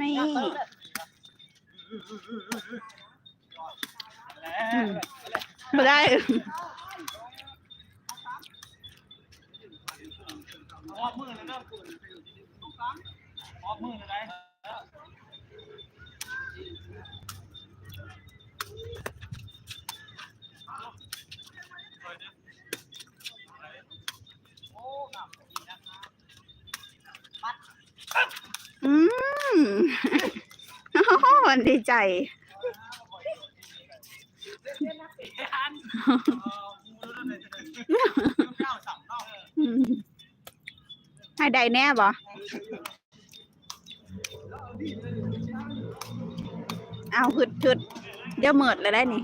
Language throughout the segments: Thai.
นี่อืมไม่ได้ ออกมือเลยเนาะออกมือเลยนะ อืมโอ้โหมันดีใจให้ได้แน่บ่เอาหึดหึดเดี๋ยวเหมิดเลยได้นี่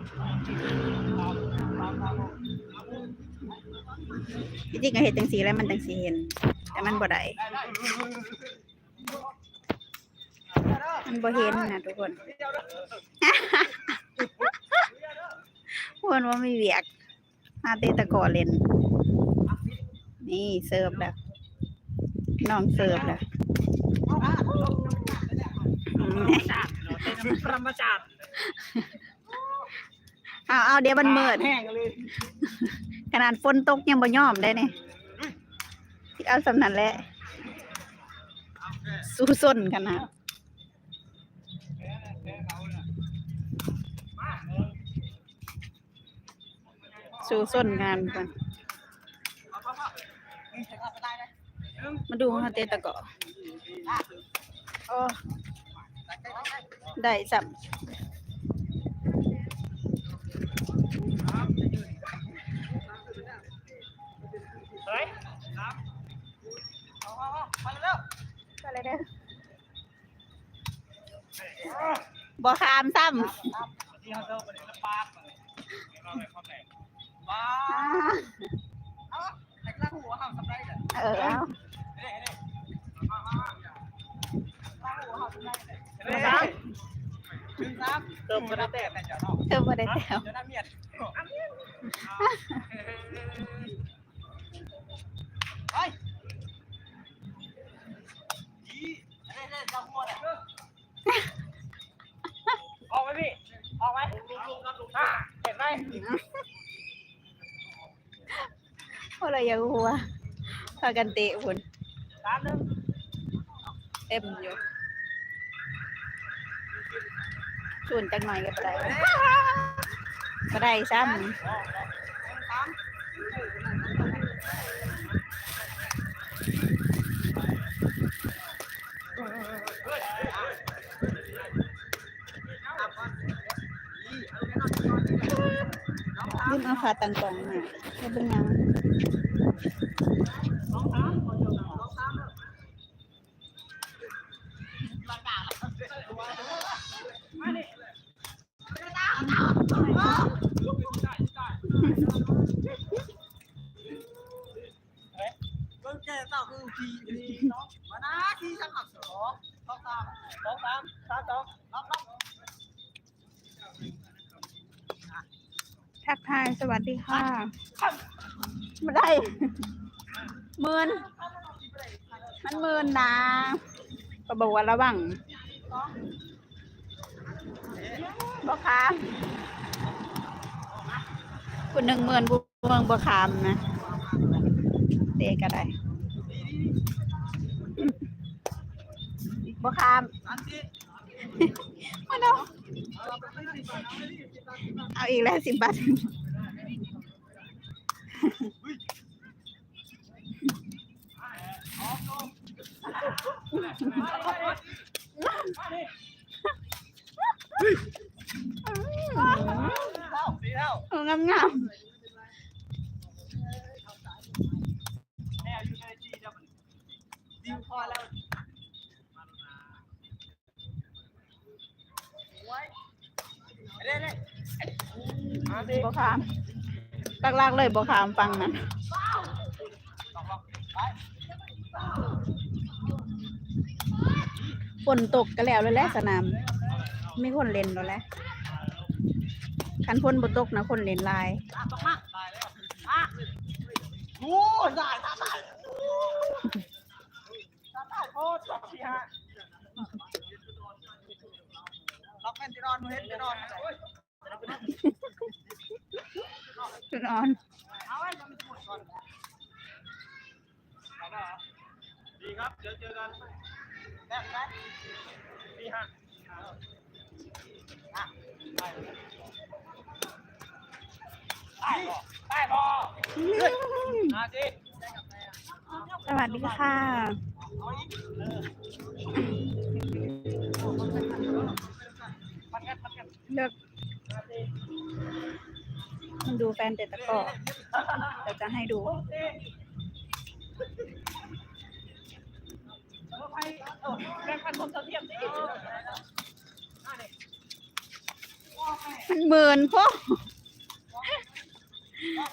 จริงๆก็เห็นจังสีแล้วมันจังสีเห็น แต่มันบ่ได้ มันบ่เห็นนะทุกคนคนว่ามีเวียกมาเตะตะกอเล่น นี่เสิร์ฟแล้วน้องเสิร์ฟแล้วอืมประมาจารย์เอาเอาเดี๋ยวมันมืดแห้งเลยขนาดฝนตกยังบ่ยอมได้เนี่ยเอาสำนันแหละสู้ส้นขนาด สู้ส้นงานกันมาดูฮาเตตะเกาะโอ้ได้สับเฮ้ยครับมาเร็วก็เลยเด้อ บ่ขามซ้ที่เขาเจอประเด็นละปากเราเลยเข้าแต่ป้าำเอาแต่กล้าหัวห้ามทำได้เลยเออเอาเด้เด้มามามาล้างหัวห้ามทำได้เลยเด้ครับถึงครับเติมกระแตกแต่เจ้าเนาะเธอบ่ได้แต้วเจ้าหน้าเมียดไปยี่เด้เด้เจ้าหัวเนี่ย ออกไหมพี่ ออกไหมอ่าเห็นไหมเพราะเราอยากหัวพากันเตะพุ่นสามหนึ่งเต็มอยู่ชวนจังหน่อยก็บ่ได้บ่ได้ซ้สามำ ลืมเอาขาตังกล่องมาให้เบิ่งหยังเบิ้งแก่เต่าคือทีทีน้องมานะทีสมัครสองสองสามสองสามสามสองล็อกล็อก ทักทายสวัสดีค่ะบ่ได้หมื่นมันหมื่นนะก็บอกว่าระวังบ่ค้ามคุณหนึ่งหมื่นบุเมืองบ่คามนะเตะก็ได้บ่คาม อันที่มาเนาะเอาอีกแล้วสิบบาทเท่าสี่เท่าเอองามงาม แม่อยู่ในจีเจ้ามันดิวพอแล้วไว้เด้เด้มาดิ ๆบ่คามลากๆ เลยบ่คามฟังนะสองล็อกไปฝนตกก็แล้วเลยแหละสนามมีคนเล่นแล้วแหละคันฝนบ่ตกนะคนเล่นลายตามต้องมาตายแล้วอะโอ้ยตายตายตายตายตายโคตรสี่ห้าล็อกแม่นที่นอนเฮ็ดที่นอนจุดอ่อน มันหมดก่อนดีครับ เดี๋ยวเจอกันแป๊บแป๊บดีฮะอะได้ได้บอได้บอมาสิสวัสดีค่ะมันกันมันกันเลือกมันดูแฟนเตะตะกร้อ เดี๋ยวจะให้ดูแพงพันเท่าเทียมสิมันหมื่นพวกล็อ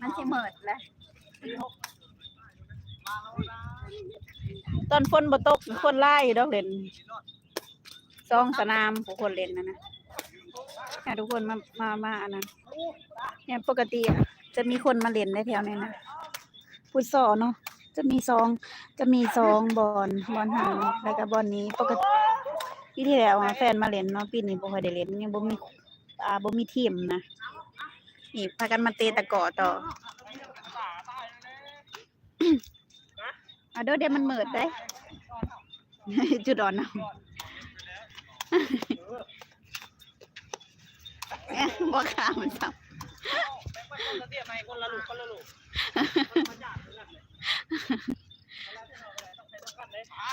มันสิเหมิดแล้วตอนฝนบ่ตกคนไล่ดอกเล่นซองสนามผู้คนเล่นนะนะทุกคนมามามาอันนั้น เนี่ยปกติอะจะมีคนมาเล่นในแถวนี้นะฟุตซอลเนาะจะมีซองจะมีซองบอลบอลหางแล้วก็บอลนี้ปกติปีที่แล้วแฟนมาเล่นเนาะปีนี้บ่ค่อยได้เล่นยังบ่มีอ่าบ่มีทีมนะนี่พากันมาเตะตะกอต่ออะเดี๋ยวเดี๋ยวมันเหมิดได้จุดอ่อนเอาะ บ่ขามันซ้แบ่งปันคนเท่าเทียมให้คนละลูกคนละลูกคนละเรื่องเลยต้องเป็นกันเลยอะ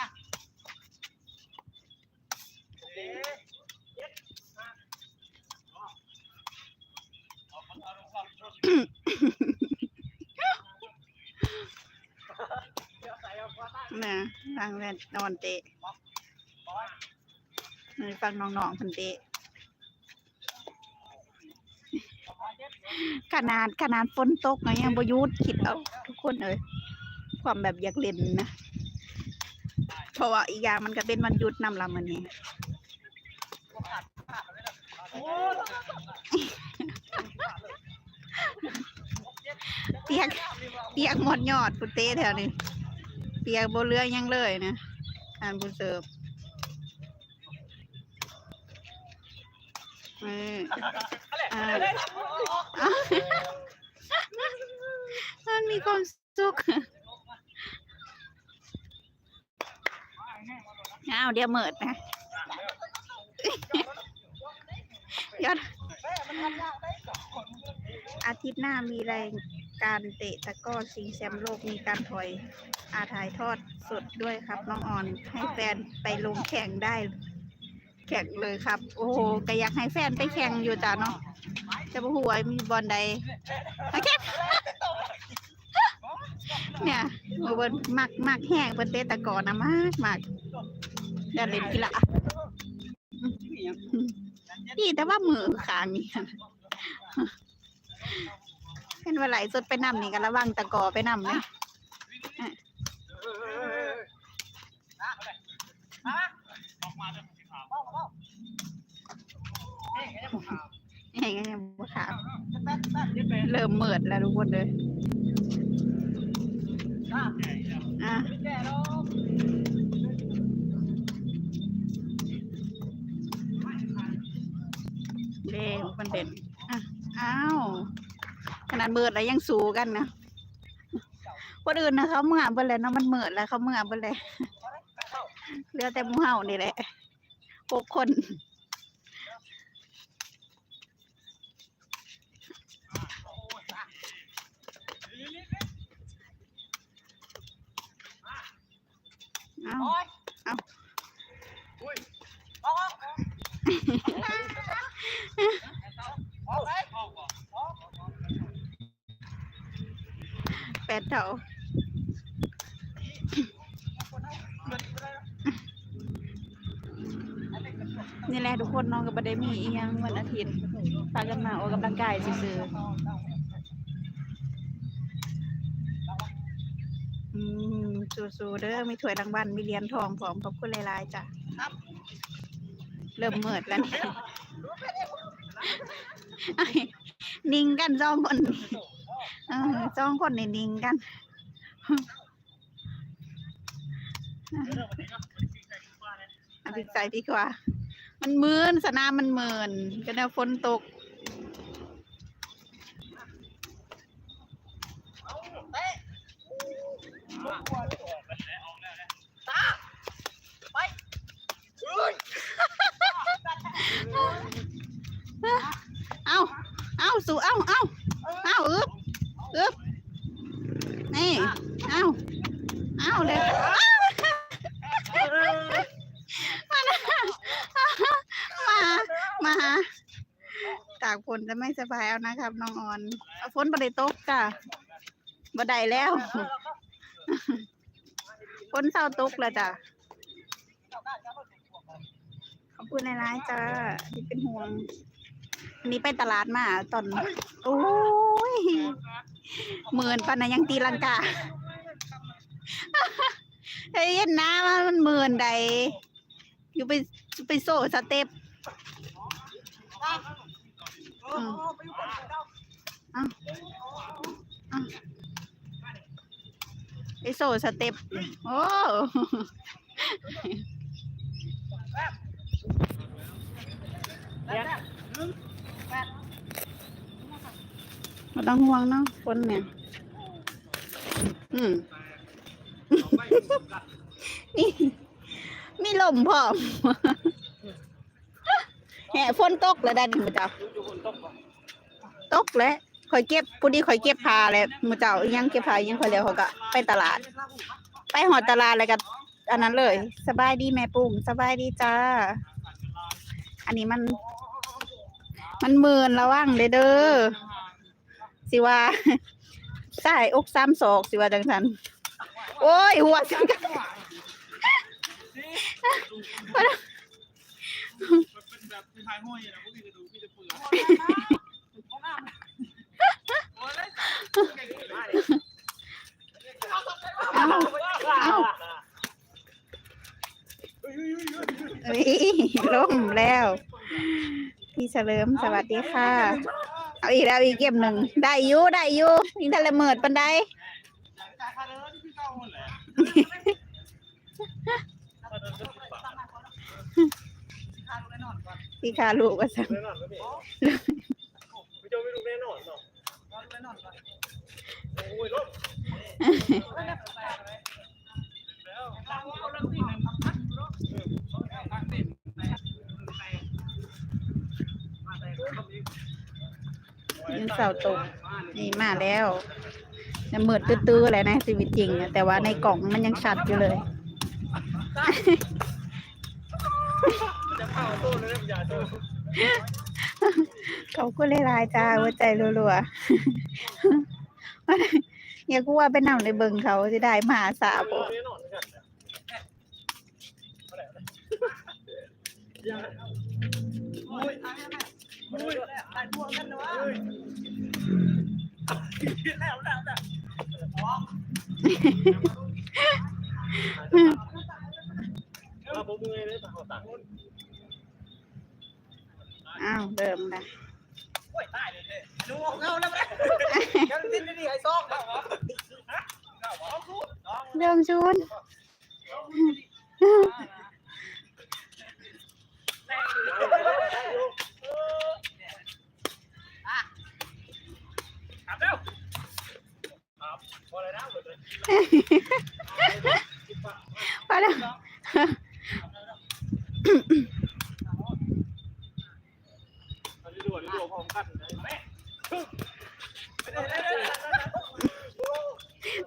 เอ๊ะำนะฟังแม่นอนเตะฟังน้องๆเพิ่นเตะ ขนาดขนาดฝนตกอะยังบ่หยุดคิดเอาทุกคนเอ้ยความแบบอยากเล่นนะเพราะว่าอีกอย่างมันก็เป็นวันหยุดนำละมื้อนี้เปียกเปียกหมดยอดพุเต้แถวนี้เปียกบนเรือยังเลยนะอ่านผู้เสิร์ฟเออ อ่าอะมันมีความสุขอ้าเดี๋ยวเหมิดนะยอดอาทิตย์หน้ามีรายการเตะตะก้อชิงแชมป์โลกมีการถอยอาถ่ายทอดสดด้วยครับ น้องออนให้แฟนไปลงแข่งได้ แข่งเลยครับ โอ้โหก็อยากให้แฟนไปแข่งอยู่จ้ะเนาะ จะบ่หัวามีบอลใดโอเคเนี่ยเมื่อวันมักมักแห้งเป็นเตะตะกร้อนะมากมากเดี๋ยวเล่นกีฬาดีแต่ว่ามือขางนี่เป็นว่าไหลสดไปนำนี่กันระวังตะกอไปนำเลยเห็นยังบ่ขาวเริ่มเมิดแล้วทุกคนเลยอะเด้มันเด่นอะอ้าวขนาดเมิดแล้วยังสู้กันนะคนอื่นนะเขาเมื่อเบิ่แล้วเนาะมันเมิดแล้วเขาเมื่อเบิ่เลยเหลือแต่หมูเห่านี่แหละหกคน เอาเอาแปดเท่านี่แหละทุกคนน้องก็บ่ได้มีอีหยังวันอาทิตย์พากันมาออกกำลังกายซื่อๆอืม สู้ๆเด้อมีถ้วยรางวัลมีเหรียญทองพร้อมขอบคุณหลายๆจ้ะเริ่มเมิดแล้วนี่ไอ้นิ่งกันสองคนเออสองคนนี่นิ่งกันเอาพริกใส่ดีกว่า มันมืนสนามมันเมินก็แนวฝนตก เอาเอาสู่เอาเอาเอาอึบอึบนี่เอาเอาเลยมามามาหาตากฝนจะไม่สบายเอานะครับน้องออนเอาฝนบไดตกจ้ะบได้แล้ว ฝนเศร้าตกแล้วจ้ะขอบคุณในไลน์จ้าที่เป็นห่วงอันนี้ไปตลาดมาตอน โอ้ยหมื่นปันนะยังตีลังกาเฮ้ยเห็นนะว่ามันหมื่นใดอยู่ไปไปโซ่สเต็ปอืมเอาเอา ไปโซ่สเต็ปโอ้ไม่ต้องห่วงเนาะคนเนี่ย อืมมีมีลมพร้อมแห่ฝนตกแล้วได้ดิมือเจ้าตกแล้ว คอยเก็บผู้ดีคอยเก็บผ้าแล้วมือเจ้าอิหยังเก็บผ้าอิหยังคอยเดียวเขาก็ไปตลาด ไปหอดตลาดแล้วก็อันนั้นเลย สบายดีแม่ปุ้งสบายดีจ้า อันนี้มัน มันมืนระวังเด้อเด้อสิว่าใส่อกซ้ำศอกสิว่าจังสันโอ้ยหัวจังกันเป็นแบบเป็นทายห้อยนะพวกพี่จะดูพี่จะเปลือกโอ้ย เอาเอาเอ้ยล้มแล้ว พี่เฉ ลิมสวัสดีค่ะ เอาอีกแล้วอีกเก็บหนึ่งได้อยู่ได้อยู่ยิงทะเลเมิดปันไดพี่คาลูกว่าสันแน่นอนก็มีพี่โจไม่รู้แน่นอนเนาะแน่นอนโอ้ยลบ ยิงเสาตกนี่มาแล้วจะมืดตื้อๆอะไรนะชีวิตจริงอะแต่ว่าในกล่องมันยังชัดอยู่เลยจะเขาตู้เลยอย่าโจเขาก็เลยลายจ้าหัวใจรัวๆอย่ากูว่าไปนำในเบิงเขาจะได้มาสาบอนกันโอ้ยโอ้ยตายพวกกันนะวะแล้วแล้วแล้วเราผมมือเลยต่างต่างอ้าวเดิมนะโอ้ยตายเลยดูเงาแล้วไหมยังดิ้นไม่ดีไอ้ซอกแล้วเหรอเรื่องชุน ครับเร็วครับ พอแล้วพอมกันแม่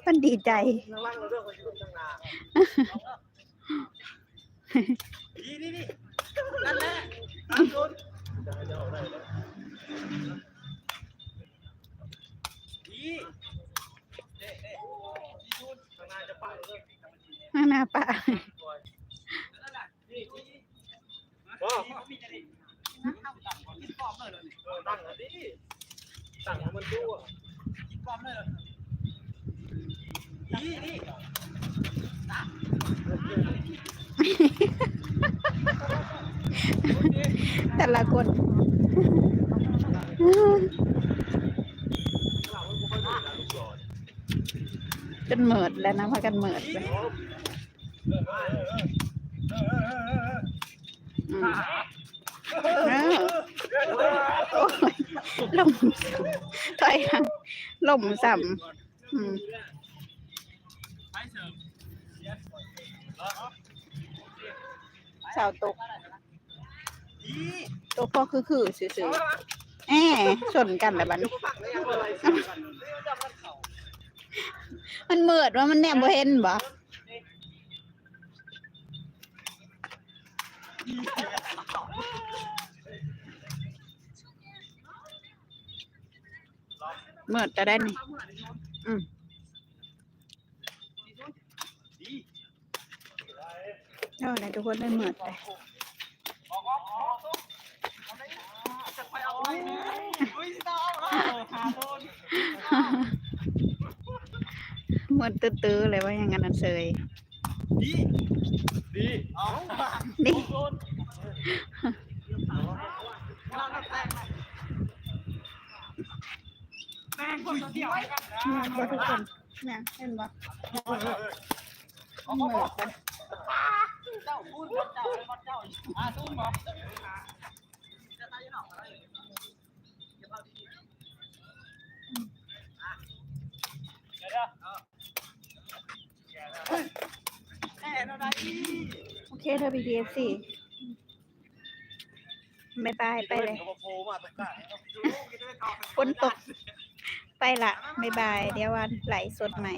มันดีใจข้างล่างเราเลือกไปที่ตรงกลางนานี่นี่นี่นั่นแหละตั้งจุดจะให้เจ้าได้เลยนี่เด็กเด็กยี่จุดข้างหน้าจะไปเลย ข้างหน้า ป่าก็ตั้งอันนี้ตั้งมันดูอะกินปอมเลยนี่นี่แต่ละคนจนเหมิดแล้วนะพากันเหมิดเลย อืมเออโอ้ยล่มถอยหลังล่มซ้ำอืมสาวตก ตัวพ่อคือคือๆซื่อๆแอชนกันแล้วบัดนี้มันเมิดว่ามันแนมบ่เห็นบ่ เมิดจะได้นี่ อืมเอาไหนทุกคนได้เมิดเลยเมิดตื้อๆเลยว่าอย่างนั้นเซย ดีดีเอานี่แม่งคนเดียวกันเมิดบ่ทุกคนเนี่ยเห็นบ่เมิดกันเจ้าพูดเจ้าเลยเจ้าอ่าตุ้มบอกจะตายยังหรอเดี๋ยว แม่เราได้โอเคเธอ BTFC บายบายไปเลยโผล่มาตรงกลางฝนตก ไปละบายบาย เดี๋ยววันไหลฟ์สดใหม่